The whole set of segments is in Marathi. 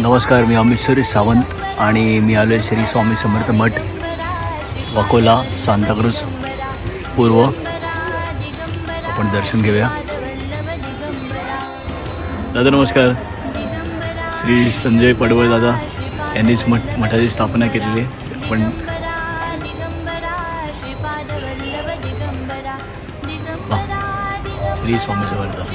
नमस्कार मी अमित सावंत आणि मी आलो आहे श्री स्वामी समर्थ मठ वाकोला सांताक्रूज पूर्व. आपण दर्शन घेऊया. दादा नमस्कार. श्री संजय पडवळ दादा यांनीच मठ मठाची स्थापना केलेली आहे. पण श्री स्वामी समर्थ.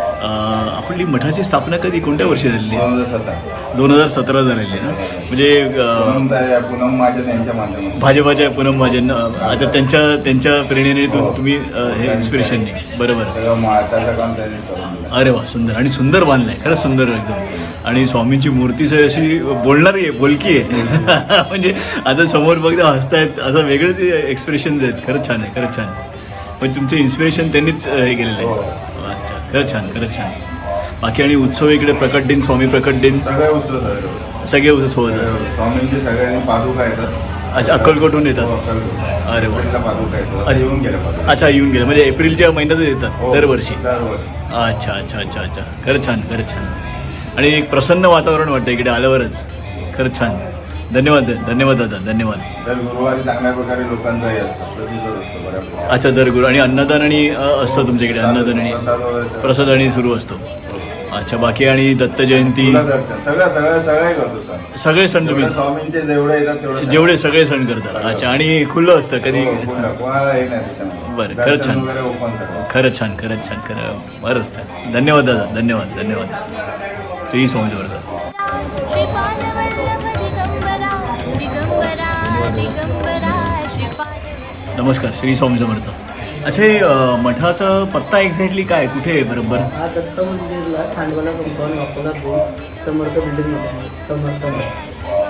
आपली मठाची स्थापना कधी? कोणत्या वर्षी झालेली आहे दोन हजार सतरा. दोन हजार सतरा झालेली आहे ना? म्हणजे पूनम महाजन यांच्या भाजपाच्या पूनम महाजन आता त्यांच्या त्यांच्या प्रेरणेने तु- तुम्ही हे इन्स्पिरेशनने बरोबर. काम अरे वा सुंदर. आणि सुंदर बांधलंय. खरंच सुंदर एकदम. आणि स्वामींची मूर्ती अशी बोलणारी आहे बोलकी आहे. म्हणजे आता समोर बघता हसतायत. असं वेगळंच एक्सप्रेशन आहेत. खरंच छान आहे खरंच छान पण तुमचं इन्स्पिरेशन त्यांनीच हे केलेलं आहे. अच्छा. खरंच छान खरंच छान. बाकी आणि उत्सव इकडे प्रकट दिन स्वामी प्रकट दिन. सगळे उत्सव सगळे सगळे उत्सव होतात स्वामींचे सगळ्यांनी पादुका येतात. अच्छा अक्कलकोटहून येतात? हो, अक्कलकोट. अरे वा. पादुका येतात. आता अच्छा. येऊन गेल्या पादुका. अच्छा येऊन गेलं म्हणजे एप्रिलच्या महिन्यातच येतात हो, दरवर्षी? दरवर्षी. अच्छा अच्छा अच्छा अच्छा. खरंच छान खरंच छान. आणि एक प्रसन्न वातावरण वाटतं इकडे आल्यावरच. खरंच छान. धन्यवाद धन्यवाद दादा धन्यवाद. दर गुरुवारी चांगल्या प्रकारे लोकांचाही असतं प्रतिसाद असतो अच्छा दर गुरु आणि अन्नदान आणि असतं तुमच्याकडे अन्नदान आणि प्रसाद आणि सुरू असतो. अच्छा बाकी आणि दत्त जयंती सगळं सगळं सगळे करतो सर सगळे सण तुम्ही जेवढे स्वामींचे जेवढे येतात तेवढे जेवढे सगळे सण करतात. अच्छा आणि खुलं असतं कधी? हो, हे. बरं, खरंच छान. खरंच छान खरंच छान खरं. बरंच छान धन्यवाद दादा धन्यवाद धन्यवाद. श्री स्वामी नमस्कार श्री स्वामी समर्थ. अच्छा हे, अ, मठाचा पत्ता एक्झॅक्टली काय? कुठे आहे बरोबर? हा दत्त मंदिरला खांडवाला कंपाऊंड अकोला बोज समर्थ बिल्डिंग समर्थ.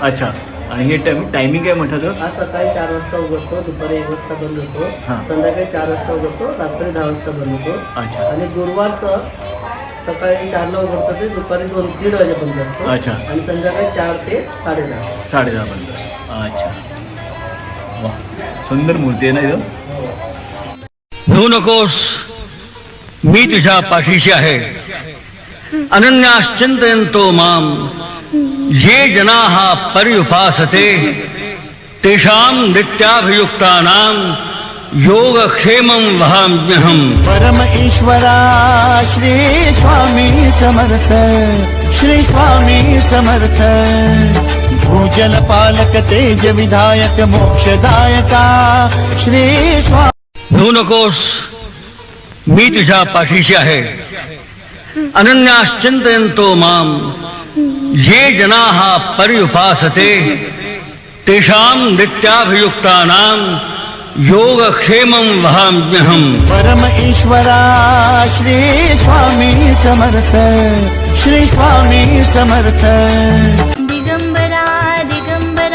अच्छा. आणि हे टाइम टायमिंग आहे मठाचं? हा सकाळी चार वाजता उघडतो दुपारी एक वाजता बंद होतो. हा. संध्याकाळी चार वाजता उघडतो रात्री दहा वाजता बंद होतो. अच्छा. आणि गुरुवारचं सकाळी चारला उघडतो ते दुपारी दोन दीड वाजेपर्यंत असतो. अच्छा. आणि संध्याकाळी चार ते साडेदहा. साडेदहा पर्यंत अच्छा. सुंदर मूर्ती आहे ना इथं? भिवू नकोस मी तुझ्या पाठीशी आहे. अनन्याश्चिंतयंतो माम. ये जना हा पर्युपासते तेषां नित्याभियुक्तानां योगक्षेमं वहाम्यहम्. परम ईश्वरा श्री स्वामी समर्थ श्री स्वामी समर्थ। भूजल पालक तेज विधायक मोक्षदायका। श्री स्वामी भिवू नकोस मी तुझ्या पाठीशी आहे. अनन्याश्चिंतयंतो माम ये जना हा पर्युपासते। तेषां नित्याभियुक्तानां योगक्षेमं वहाम्यहम्। परम ईश्वरा श्री स्वामी समर्थ। श्री स्वामी समर्थ।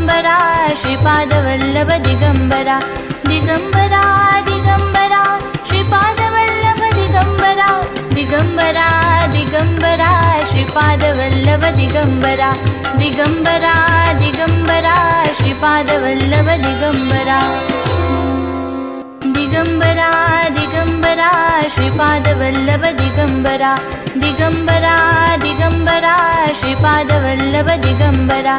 दिगम्बरा श्रीपादवल्लभ दिगम्बरा दिगम्बरा दिगम्बरा श्रीपादवल्लभ दिगम्बरा दिगम्बरा दिगम्बरा श्रीपादवल्लभ दिगम्बरा दिगम्बरा दिगम्बरा श्रीपादवल्लभ दिगम्बरा दिगम्बरा दिगम्बरा श्रीपादवल्लभ दिगम्बरा दिगम्बरा दिगम्बरा श्रीपादवल्लभ दिगम्बरा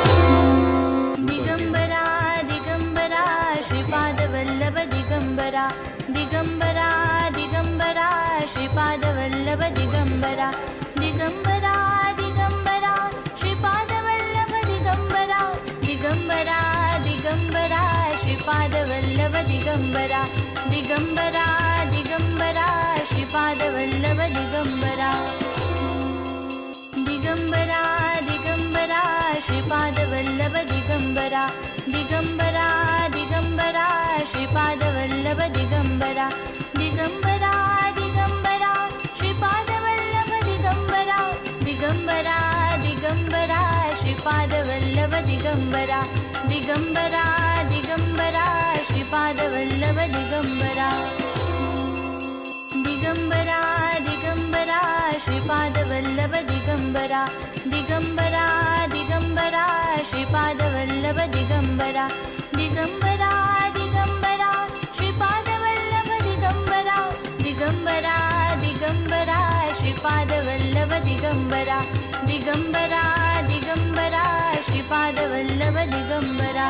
दिगम्बरा दिगम्बरा दिगम्बरा श्रीपादवल्लभ दिगम्बरा दिगम्बरा दिगम्बरा श्रीपादवल्लभ दिगम्बरा दिगम्बरा दिगम्बरा श्रीपादवल्लभ दिगम्बरा दिगम्बरा दिगम्बरा श्रीपादवल्लभ दिगम्बरा दिगम्बरा दिगम्बरा श्रीपादवल्लभ दिगम्बरा दिगम्बरा दिगम्बरा पादवल्लव दिगम्बरा दिगम्बरा दिगम्बरा श्रीपादवल्लभ दिगम्बरा दिगम्बरा दिगम्बरा श्रीपादवल्लभ दिगम्बरा दिगम्बरा दिगम्बरा श्रीपादवल्लभ दिगम्बरा दिगम्बरा दिगम्बरा श्रीपादवल्लभ दिगम्बरा दिगम्बरा दिगम्बरा श्रीपादवल्लभ दिगम्बरा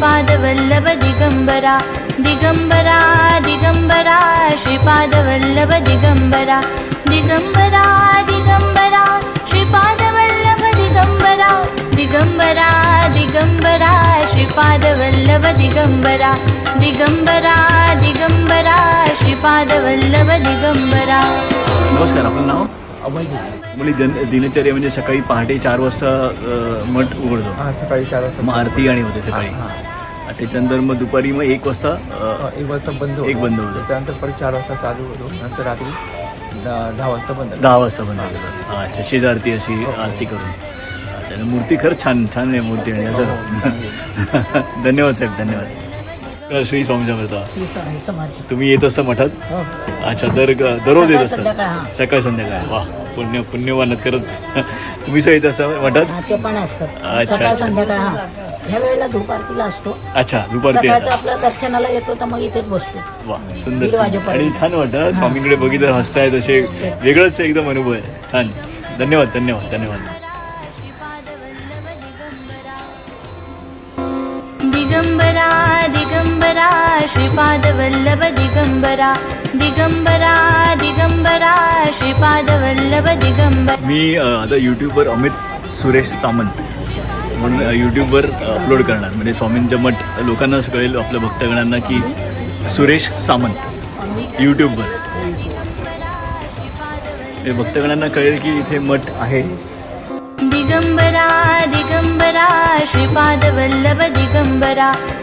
श्रीपादवल्लभ दिगम्बरा दिगम्बरा दिगम्बरा श्रीपादवल्लभ दिगम्बरा दिगम्बरा दिगम्बरा श्रीपादवल्लभ दिगम्बरा दिगम्बरा दिगम्बरा श्रीपादवल्लभ दिगम्बरा दिगम्बरा दिगम्बरा श्रीपादवल्लभ दिगम्बरा नमस्कार आपलं नाव? अभय मुली जन दिनचर्या म्हणजे सकाळी पहाटे चार वाजता मठ उघडतो. हां सकाळी चार वाजता. मग आरती आणि होते सकाळी. त्याच्यानंतर मग दुपारी मग एक वाजता एक वाजता बंद होतो. एक बंद होतो. त्याच्यानंतर परत चार वाजता चालू होतो. नंतर रात्री दहा दहा वाजता बंद. दहा वाजता बंद करतात अच्छा शेज आरती अशी आरती करून. अच्छा आणि मूर्ती खरंच छान छान आहे मूर्ती आणि असं. धन्यवाद साहेब धन्यवाद. श्री स्वामी समर्थ. तुम्ही येत असता मठात? अच्छा दर दररोज येत असता? सकाळ संध्याकाळ. वा पुण्य पुण्यवान आहेत खरंच तुम्ही येत असता मठात? हा, ते पण असतात अच्छा, सकाळ अच्छा. संध्याकाळ हा. ह्या वेळेला धूप आरतीला असतो. अच्छा दुपारती सकाळचं येतात आपल्या दर्शनाला येतो तर मग इथेच बसतो. वा दीड सुंदर. वाजेपर्यंत. आणि छान वाटतं स्वामींकडे बघितलं हसतायत असे वेगळंच एकदम अनुभव आहे. छान. धन्यवाद धन्यवाद धन्यवाद. दिगम्बरा दिगम्बरा श्रीपादवल्लभ दिगम्बरा दिगम्बरा दिगम्बरा श्रीपादवल्लभ दिगम्बरा मी आता यूट्यूबवर अमित सुरेश सामंत म्हणून यूट्यूबवर अपलोड करणार. म्हणजे स्वामींच्या मठ लोकांना कळेल आपल्या भक्तगणांना की सुरेश सामंत यूट्यूबवर हे भक्तगणांना कळेल की इथे मठ आहे. दिगम्बरा दिगम्बरा श्रीपादवल्लभ दिगम्बरा